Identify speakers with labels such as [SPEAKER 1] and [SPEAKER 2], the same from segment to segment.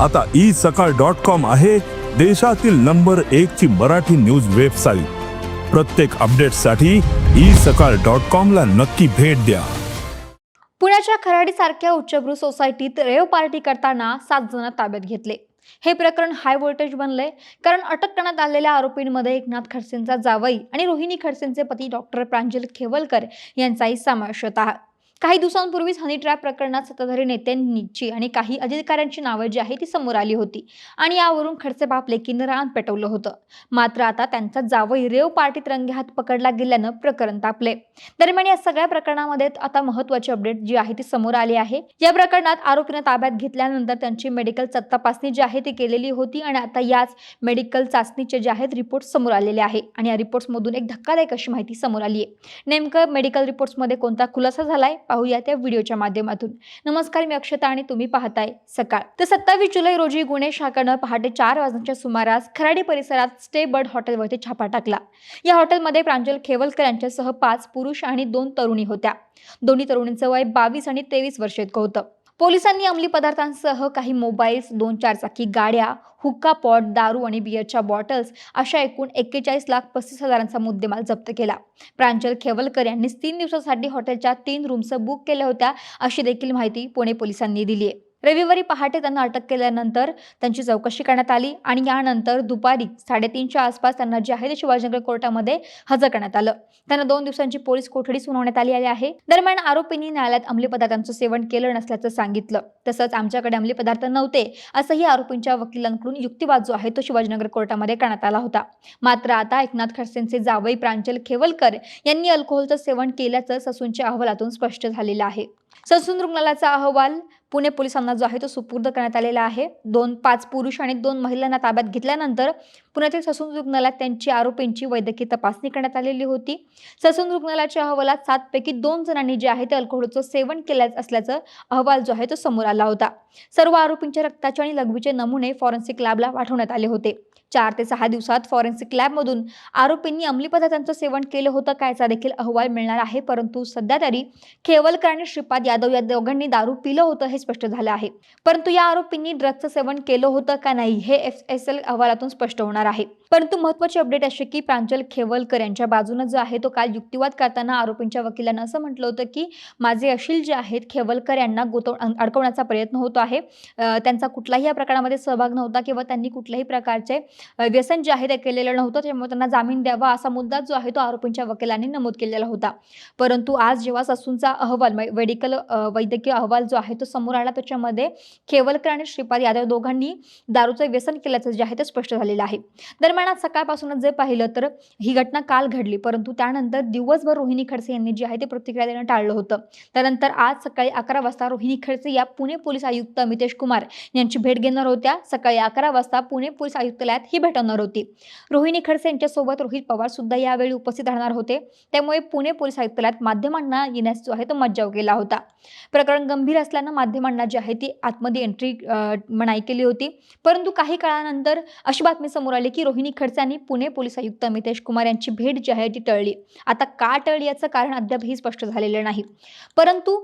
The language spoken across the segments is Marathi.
[SPEAKER 1] आता ई सकाळ डॉट कॉम आहे देशातील नंबर एक ची मराठी न्यूज वेबसाईट. प्रत्येक अपडेटसाठी ई सकाळ डॉट कॉम ला नक्की भेट द्या.
[SPEAKER 2] पुण्याच्या खराडीसारख्या उच्चभ्रू सोसायटीत रेव पार्टी करताना सात जण ताब्यात घेतले. हे प्रकरण हाय व्होल्टेज बनले कारण अटक करण्यात आलेल्या आरोपींमध्ये एकनाथ खडसेंचा जावई आणि रोहिणी खडसेंचे पती डॉक्टर प्रांजल खेवलकर यांचाही समावेश होता काही दिवसांपूर्वीच हनी ट्रॅप प्रकरणात सत्ताधारी नेत्यांची आणि काही अधिकाऱ्यांची नावं जी आहे ती समोर आली होती. आणि यावरून खडसे बाप लेकीनं रान पेटवलं होतं. मात्र आता त्यांचा जावई रेव पार्टीत रंगेहात पकडला गेल्यानं प्रकरण तापले दरम्यान या सगळ्या प्रकरणामध्ये आता महत्वाची अपडेट जी आहे ती समोर आली आहे. या प्रकरणात आरोपीनं ताब्यात घेतल्यानंतर त्यांची मेडिकल तपासणी जी आहे ती केलेली होती आणि आता याच मेडिकल चाचणीचे जे आहेत रिपोर्ट समोर आलेले आहे. आणि या रिपोर्ट्समधून एक धक्कादायक अशी माहिती समोर आली आहे नेमकं मेडिकल रिपोर्ट्समध्ये कोणता खुलासा झालाय? पाहूया त्या व्हिडिओच्या माध्यमातून. नमस्कार मी अक्षता आणि तुम्ही पाहताय सकाळ. तर सत्तावीस जुलै रोजी गुन्हे शाखेनं पहाटे चार वाजण्याच्या सुमारास खराडी परिसरात स्टे बर्ड हॉटेलवरती छापा टाकला. या हॉटेलमध्ये प्रांजल खेवलकर यांच्यासह पाच पुरुष आणि दोन तरुणी होत्या. दोन्ही तरुणींचं वय बावीस आणि तेवीस वर्ष इतकं होतं. पोलिसांनी अंमली पदार्थांसह काही मोबाईल्स दोन चारचाकी गाड्या हुक्का पॉट दारू आणि बियरच्या बॉटल्स अशा एकूण एक्केचाळीस लाख पस्तीस हजारांचा मुद्देमाल जप्त केला. प्रांजल खेवलकर यांनीच तीन दिवसासाठी हॉटेलच्या तीन रूम्स बुक केल्या होत्या अशी देखील माहिती पुणे पोलिसांनी दिली आहे. रविवारी पहाटे त्यांना अटक केल्यानंतर त्यांची चौकशी करण्यात आली आणि यानंतर दुपारी साडेतीनच्या आसपास त्यांना जे आहे ते शिवाजीनगर कोर्टामध्ये हजर करण्यात आलं. त्यांना दोन दिवसांची पोलीस कोठडी सुनावण्यात आली आहे. दरम्यान आरोपींनी न्यायालयात अंमली पदार्थांचं सेवन केलं नसल्याचं सांगितलं. तसंच आमच्याकडे अंमली पदार्थ नव्हते असंही आरोपींच्या वकिलांकडून युक्तिवाद जो आहे तो शिवाजीनगर कोर्टामध्ये करण्यात आला होता. मात्र आता एकनाथ खडसेंचे जावई प्रांजल खेवलकर यांनी अल्कोहोलचं सेवन केल्याचं ससूनच्या अहवालातून स्पष्ट झालेलं आहे. ससून रुग्णालयाचा अहवाल. पुणे पोलिसांना जो आहे तो सुपूर्द करण्यात आलेला आहे. दोन पाच पुरुष आणि दोन महिलांना ताब्यात घेतल्यानंतर पुण्यातील ससून रुग्णालयात त्यांची आरोपींची वैद्यकीय तपासणी करण्यात आलेली होती. ससून रुग्णालयाच्या अहवालात सातपैकी दोन जणांनी जे आहे ते अल्कोहोलचं सेवन केल्या असल्याचं अहवाल जो आहे तो समोर आला होता. सर्व आरोपींच्या रक्ताचे आणि लघवीचे नमुने फॉरेन्सिक लॅबला पाठवण्यात आले होते. चार ते सहा दिवसात फॉरेन्सिक लॅबमधून आरोपींनी अंमली पदार्थांचं सेवन केलं होतं का याचा देखील अहवाल मिळणार आहे. परंतु सध्या तरी खेवलकर आणि श्रीपाद यादव या दोघांनी दारू पिलं होतं हे स्पष्ट झालं आहे. परंतु या आरोपींनी ड्रग्जचं सेवन केलं होतं का नाही हे एफ एस एल अहवालातून स्पष्ट होणार आहे. परंतु महत्वाची अपडेट अशी की प्रांजल खेवलकर यांच्या बाजूनं जो आहे तो काल युक्तिवाद करताना आरोपींच्या वकिलांना असं म्हटलं होतं की माझे अशील जे आहेत खेवलकर यांना गोतव अडकवण्याचा प्रयत्न होतो आहे. त्यांचा कुठलाही या प्रकरणामध्ये सहभाग नव्हता किंवा त्यांनी कुठल्याही प्रकारचे व्यसन जे आहे ते केलेलं नव्हतं. त्यामुळे त्यांना जामीन द्यावा असा मुद्दा जो आहे तो आरोपींच्या वकिलांनी नमूद केलेला होता. परंतु आज जेव्हा ससूनचा अहवाल मेडिकल वैद्यकीय अहवाल जो आहे तो समोर आला त्याच्यामध्ये खेवलकर आणि श्रीपाद यादव दोघांनी दारूचं व्यसन केल्याचं जे आहे ते स्पष्ट झालेलं आहे. दरम्यान आज सकाळपासूनच जे पाहिलं तर ही घटना काल घडली. परंतु त्यानंतर दिवसभर रोहिणी खडसे यांनी जे आहे ते प्रतिक्रिया देणं टाळलं होतं. त्यानंतर आज सकाळी अकरा वाजता रोहिणी खडसे या पुणे पोलीस आयुक्त अमितेश कुमार यांची भेट घेणार होत्या. सकाळी अकरा वाजता पुणे पोलीस आयुक्तालयात ही भेटणार होती. रोहिणी खडसे यांच्यासोबत रोहित पवार सुद्धा यावेळी उपस्थित राहणार होते. त्यामुळे पुणे पोलीस आयुक्तालयात माध्यमांना येण्यास जो आहे तो मज्जाव केला होता. प्रकरण गंभीर असल्यानं माध्यमांना जी आहे ती आतमध्ये एंट्री मनाई केली होती. परंतु काही काळानंतर अशी बातमी समोर आली की रोहिणी खडसे यांनी पुणे पोलीस आयुक्त अमितेश कुमार यांची भेट जी आहे ती टळली. आता का टळली याचं कारण अद्यापही स्पष्ट झालेलं नाही. परंतु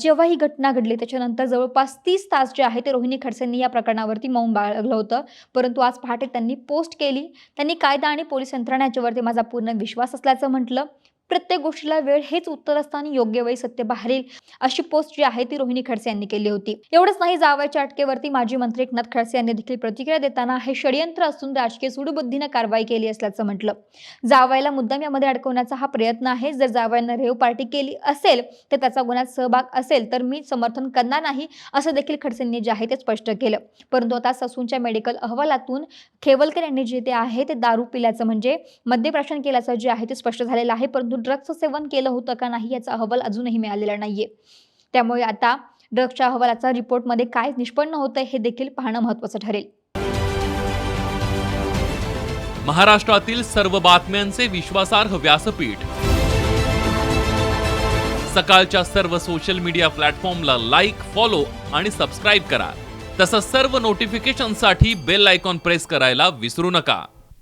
[SPEAKER 2] जेव्हा ही घटना घडली त्याच्यानंतर जवळपास तीस तास जे आहे ते रोहिणी खडसेंनी या प्रकरणावरती मौन बाळगलं होतं. परंतु आज पहाटे त्यांनी पोस्ट केली. त्यांनी कायदा आणि पोलीस यंत्रणा याच्यावरती माझा पूर्ण विश्वास असल्याचं म्हटलं. प्रत्येक गोष्टीला वेळ हेच उत्तर असताना योग्य वेळी सत्य बाहेरील अशी पोस्ट जी आहे ती रोहिणी खडसे यांनी केली होती. एवढंच नाही जावयाच्या अटकेवरती माजी मंत्री एकनाथ खडसे यांनी देखील प्रतिक्रिया देताना हे षडयंत्र असून राजकीय सुडबुद्धीनं कारवाई केली असल्याचं म्हटलं. जावयाला मुद्दाम यामध्ये अडकवण्याचा हा प्रयत्न आहे. जर जावयानं रेव पार्टी केली असेल तर त्याचा गुन्ह्यात सहभाग असेल तर मी समर्थन करणार नाही असं देखील खडसेंनी जे आहे ते स्पष्ट केलं. परंतु आता ससूनच्या मेडिकल अहवालातून खेवलकर यांनी जे ते आहे ते दारू पिल्याचं म्हणजे मद्यप्राशन केल्याचं जे आहे ते स्पष्ट झालेलं आहे. परंतु ड्रग्जचं सेवन केलं होतं का नाही याचा अहवाल अजूनही मिळालेला नाहीये. त्यामुळे आता ड्रग्सच्या अहवालाचा रिपोर्टमध्ये काय निष्पन्न होतं हे देखील पाहणं महत्वाचं ठरेल.
[SPEAKER 3] महाराष्ट्रातील सर्व बातम्यांचे विश्वासार्ह व्यासपीठ. सकाळच्या सर्व सोशल मीडिया प्लॅटफॉर्मला लाईक फॉलो आणि सबस्क्राईब करा. तसंच सर्व नोटिफिकेशनसाठी बेल आयकॉन प्रेस करायला विसरू नका.